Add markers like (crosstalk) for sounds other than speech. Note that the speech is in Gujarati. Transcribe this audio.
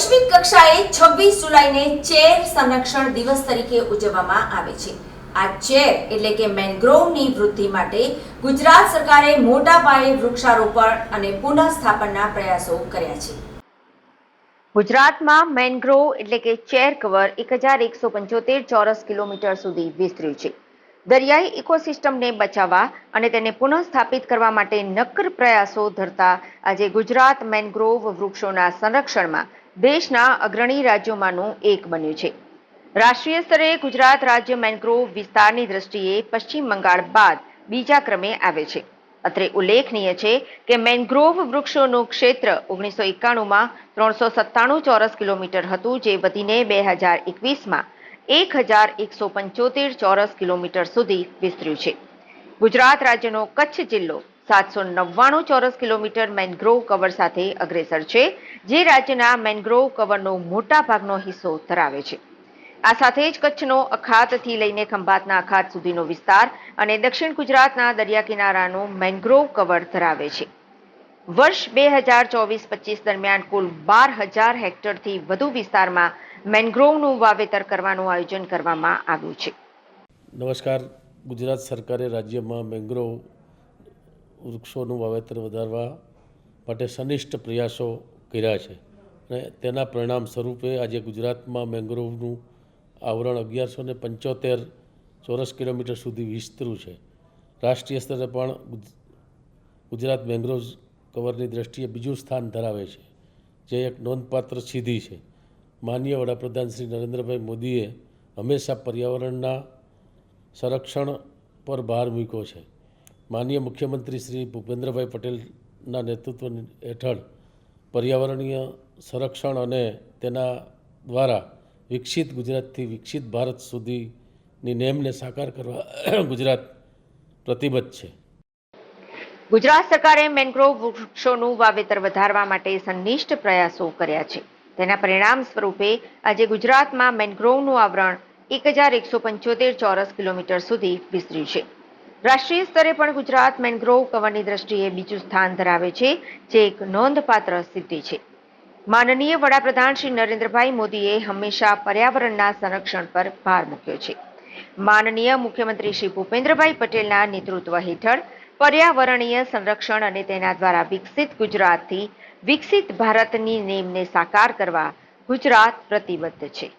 કક્ષાએ છવ્વીસ જુલાઈને ચેર સંરક્ષણ દિવસ તરીકે ઉજવવામાં આવે છે. આ ચેર એટલે કે મેંગ્રોવની વૃદ્ધિ માટે ગુજરાત સરકારે મોટા પાયે વૃક્ષારોપણ અને પુનઃસ્થાપનના પ્રયાસો કર્યા છે. ગુજરાતમાં મેનગ્રોવ એટલે કે ચેર કવર એક હજાર એકસો પંચોતેર ચોરસ કિલોમીટર સુધી વિસ્તર્યું છે. દરિયાઈ ઇકોસિસ્ટમને બચાવવા અને તેને પુનઃસ્થાપિત કરવા માટે નક્કર પ્રયાસો ધરતા આજે ગુજરાત મેનગ્રોવ વૃક્ષોના સંરક્ષણમાં દેશના અગ્રણી રાજ્યોમાંનું એક બન્યું છે. રાષ્ટ્રીય સ્તરે ગુજરાત રાજ્ય મેનગ્રોવ વિસ્તારની દ્રષ્ટિએ પશ્ચિમ બંગાળ બાદ બીજા ક્રમે આવે છે. અત્રે ઉલ્લેખનીય છે કે મેનગ્રોવ વૃક્ષોનું ક્ષેત્ર ઓગણીસો એકાણુંમાં ત્રણસો સત્તાણું ચોરસ કિલોમીટર હતું, જે વધીને બે હજાર એકવીસમાં એક હજાર એકસો પંચોતેર ચોરસ કિલોમીટર સુધી વિસ્તર્યું છે. ગુજરાત રાજ્યનો કચ્છ જિલ્લો સાતસો નવ્વાણું ચોરસ કિલોમીટર મેનગ્રોવ કવર સાથે અગ્રેસર છે. જે રાજ્યના મેનગ્રોવ કવરનો મોટા ભાગનો હિસ્સો ધરાવે છે. આ સાથે જ કચ્છનો અખાતથી લઈને ખંભાતના અખાત સુધીનો વિસ્તાર અને દક્ષિણ ગુજરાતના દરિયા કિનારાનો મેનગ્રોવ કવર ધરાવે છે. વર્ષ બે હજાર ચોવીસ પચીસ દરમિયાન કુલ બાર હજાર હેક્ટરથી વધુ વિસ્તારમાં મેનગ્રોવનું વાવેતર કરવાનું આયોજન કરવામાં આવ્યું છે. નમસ્કાર. ગુજરાત સરકારે રાજ્યમાં મેંગ્રોવ વૃક્ષોનું વાવેતર વધારવા માટે સનિષ્ઠ પ્રયાસો કર્યા છે. અને તેના પરિણામ સ્વરૂપે આજે ગુજરાતમાં મેંગ્રોવનું આવરણ અગિયારસો ને પંચોતેર ચોરસ કિલોમીટર સુધી વિસ્તરું છે. રાષ્ટ્રીય સ્તરે પણ ગુજરાત મેંગ્રોવ કવરની દ્રષ્ટિએ બીજું સ્થાન ધરાવે છે, જે એક નોંધપાત્ર સિદ્ધિ છે. માનનીય વડાપ્રધાન શ્રી નરેન્દ્રભાઈ મોદીએ હંમેશા પર્યાવરણના સંરક્ષણ પર ભાર મૂક્યો છે. માનનીય મુખ્યમંત્રી શ્રી ભૂપેન્દ્રભાઈ પટેલના નેતૃત્વ હેઠળ પર્યાવરણીય સંરક્ષણ અને તેના દ્વારા વિકસિત ગુજરાતથી વિકસિત ભારત સુધીની નેમને સાકાર કરવા (clears throat) ગુજરાત પ્રતિબદ્ધ છે. ગુજરાત સરકારે મેનગ્રોવ વૃક્ષોનું વાવેતર વધારવા માટે સંનિષ્ઠ પ્રયાસો કર્યા છે. તેના પરિણામ સ્વરૂપે આજે ગુજરાતમાં મેનગ્રોવનું આવરણ એક હજાર એકસો પંચોતેર ચોરસ કિલોમીટર સુધી વિસ્તર્યું છે. રાષ્ટ્રીય સ્તરે પણ ગુજરાત મેનગ્રોવ કવરની દ્રષ્ટિએ બીજું સ્થાન ધરાવે છે, જે એક નોંધપાત્ર સિદ્ધિ છે. માનનીય વડાપ્રધાન શ્રી નરેન્દ્રભાઈ મોદીએ હંમેશા પર્યાવરણના સંરક્ષણ પર ભાર મૂક્યો છે. માનનીય મુખ્યમંત્રી શ્રી ભૂપેન્દ્રભાઈ પટેલના નેતૃત્વ હેઠળ પર્યાવરણીય સંરક્ષણ અને તેના દ્વારા વિકસિત ગુજરાતથી વિકસિત ભારતની નેમને સાકાર કરવા ગુજરાત પ્રતિબદ્ધ છે.